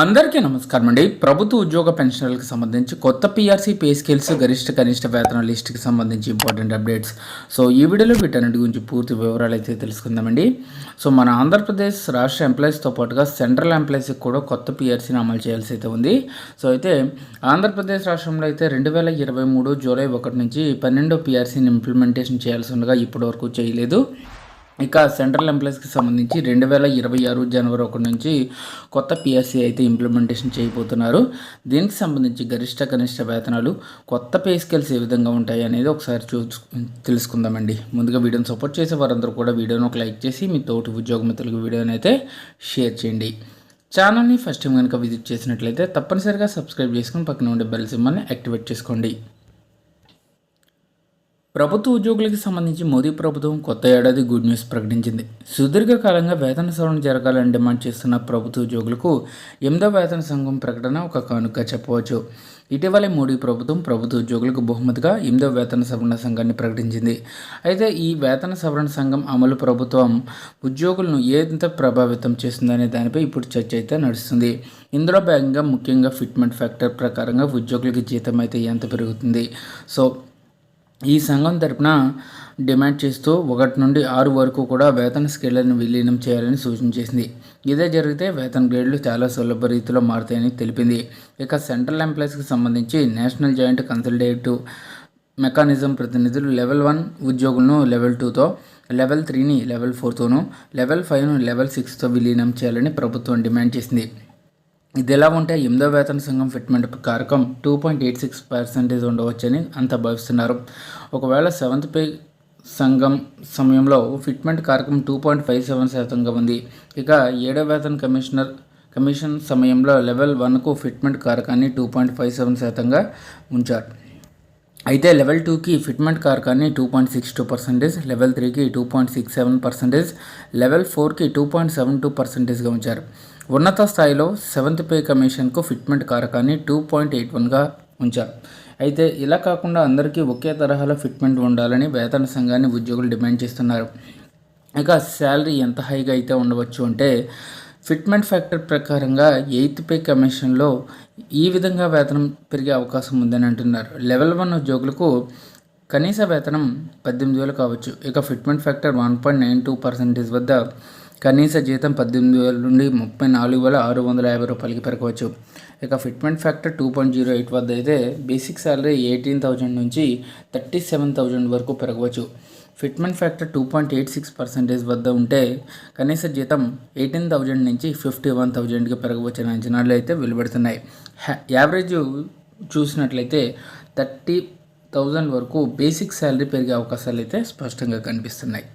అందరికీ నమస్కారం అండి. ప్రభుత్వ ఉద్యోగ పెన్షనర్లకు సంబంధించి కొత్త పీఆర్సీ పే స్కేల్స్ గరిష్ట కనిష్ట వేతన లిస్టుకి సంబంధించి ఇంపార్టెంట్ అప్డేట్స్ సో ఈ వీడియోలో వీటన్నిటి గురించి పూర్తి వివరాలు అయితే తెలుసుకుందామండి సో మన ఆంధ్రప్రదేశ్ రాష్ట్ర ఎంప్లాయీస్తో పాటుగా సెంట్రల్ ఎంప్లాయీస్కి కూడా కొత్త పీఆర్సీని అమలు చేయాల్సి అయితే ఉంది. సో అయితే ఆంధ్రప్రదేశ్ రాష్ట్రంలో అయితే రెండు వేల ఇరవై మూడు జూలై ఒకటి నుంచి పన్నెండో పీఆర్సీని ఇంప్లిమెంటేషన్ చేయాల్సి ఉండగా ఇప్పటివరకు చేయలేదు. ఇక సెంట్రల్ ఎంప్లాయీస్కి సంబంధించి రెండు వేల ఇరవై ఆరు జనవరి ఒకటి నుంచి కొత్త పిఎస్సి అయితే ఇంప్లిమెంటేషన్ చేయబోతున్నారు. దీనికి సంబంధించి గరిష్ట కనిష్ట వేతనాలు కొత్త పే స్కేల్స్ ఏ విధంగా ఉంటాయి అనేది ఒకసారి చూ తెలుసుకుందామండి. ముందుగా వీడియోని సపోర్ట్ చేసే వారందరూ కూడా వీడియోని ఒక లైక్ చేసి మీ తోటి ఉద్యోగ మిత్రులకు వీడియోని అయితే షేర్ చేయండి. ఛానల్ని ఫస్ట్ టైం కనుక విజిట్ చేసినట్లయితే తప్పనిసరిగా సబ్స్క్రైబ్ చేసుకుని పక్కన ఉండే బెల్ సింబల్ని యాక్టివేట్ చేసుకోండి. ప్రభుత్వ ఉద్యోగులకు సంబంధించి మోదీ ప్రభుత్వం కొత్త ఏడాది గుడ్ న్యూస్ ప్రకటించింది. సుదీర్ఘకాలంగా వేతన సవరణ జరగాలని డిమాండ్ చేస్తున్న ప్రభుత్వ ఉద్యోగులకు ఎనిమిదో వేతన సంఘం ప్రకటన ఒక కానుక చెప్పవచ్చు. ఇటీవలే మోడీ ప్రభుత్వం ప్రభుత్వ ఉద్యోగులకు బహుమతిగా ఎనిమిదో వేతన సవరణ సంఘాన్ని ప్రకటించింది. అయితే ఈ వేతన సవరణ సంఘం అమలు ప్రభుత్వం ఉద్యోగులను ఎంత ప్రభావితం చేస్తుందనే దానిపై ఇప్పుడు చర్చ అయితే నడుస్తుంది. ఇందులో భాగంగా ముఖ్యంగా ఫిట్మెంట్ ఫ్యాక్టర్ ప్రకారంగా ఉద్యోగులకి జీతం అయితే ఎంత పెరుగుతుంది? సో ఈ సంఘం తరపున డిమాండ్ చేస్తూ ఒకటి నుండి ఆరు వరకు కూడా వేతన స్కేళ్ళను విలీనం చేయాలని సూచించేసింది ఇదే జరిగితే వేతన గ్రేడ్లు చాలా సులభ రీతిలో మారుతాయని తెలిపింది. ఇక సెంట్రల్ ఎంప్లాయీస్కి సంబంధించి నేషనల్ జాయింట్ కన్సల్టేటివ్ మెకానిజం ప్రతినిధులు లెవెల్ వన్ ఉద్యోగులను లెవెల్ టూతో లెవెల్ త్రీని లెవెల్ ఫోర్తోను లెవెల్ ఫైవ్ను లెవెల్ సిక్స్తో విలీనం చేయాలని ప్రభుత్వం డిమాండ్ చేసింది. ఇది ఎలా ఉంటే ఎనిమిదో వేతన సంఘం ఫిట్మెంట్ కారకం two point eight six percentage ఉండవచ్చని అంత భావిస్తున్నారు. ఒకవేళ సెవెంత్ పే సంఘం సమయంలో ఫిట్మెంట్ కారకం టూ పాయింట్ ఫైవ్ సెవెన్ శాతంగా ఉంది. ఇక ఏడో వేతన కమిషనర్ కమిషన్ సమయంలో లెవెల్ వన్కు ఫిట్మెంట్ కారకాన్ని టూ పాయింట్ ఫైవ్ సెవెన్ శాతంగా ఉంచారు. అయితే లెవెల్ టూకి ఫిట్మెంట్ కారకాన్ని two point six two percentage level త్రీకి two point six seven percentage level ఫోర్కి టూ పాయింట్ సెవెన్ టూ పర్సెంటేజ్గా ఉంచారు. ఉన్నత స్థాయిలో సెవెంత్ పే కమిషన్కు ఫిట్మెంట్ కారకాన్ని టూ పాయింట్ ఎయిట్ వన్గా ఉంచారు. అయితే ఇలా కాకుండా అందరికీ ఒకే తరహాలో ఫిట్మెంట్ ఉండాలని వేతన సంఘాన్ని ఉద్యోగులు డిమాండ్ చేస్తున్నారు. ఇక శాలరీ ఎంత హైగా అయితే ఉండవచ్చు అంటే ఫిట్మెంట్ ఫ్యాక్టర్ ప్రకారంగా ఎయిత్ పే కమిషన్లో ఈ విధంగా వేతనం పెరిగే అవకాశం ఉందని అంటున్నారు. లెవెల్ వన్ ఉద్యోగులకు కనీస వేతనం పద్దెనిమిది వేలు కావచ్చు. ఇక fitment factor one point nine two percentage వద్ద కనీస జీతం పద్దెనిమిది వేల నుండి ముప్పై నాలుగు వేల ఆరు వందల యాభై రూపాయలకి పెరగవచ్చు. ఇక fitment factor two point zero eight వద్ద అయితే బేసిక్ శాలరీ ఎయిటీన్ థౌజండ్ నుంచి థర్టీ సెవెన్ థౌజండ్ వరకు పెరగవచ్చు. Fitment factor two point eight six percentage వద్ద ఉంటే కనీస జీతం ఎయిటీన్ థౌజండ్ నుంచి ఫిఫ్టీ వన్ థౌజండ్కి పెరగవచ్చని అంచనాలు అయితే వెలువడుతున్నాయి. యావరేజ్ చూసినట్లయితే థర్టీ థౌజండ్ వరకు బేసిక్ శాలరీ పెరిగే అవకాశాలు అయితే స్పష్టంగా కనిపిస్తున్నాయి.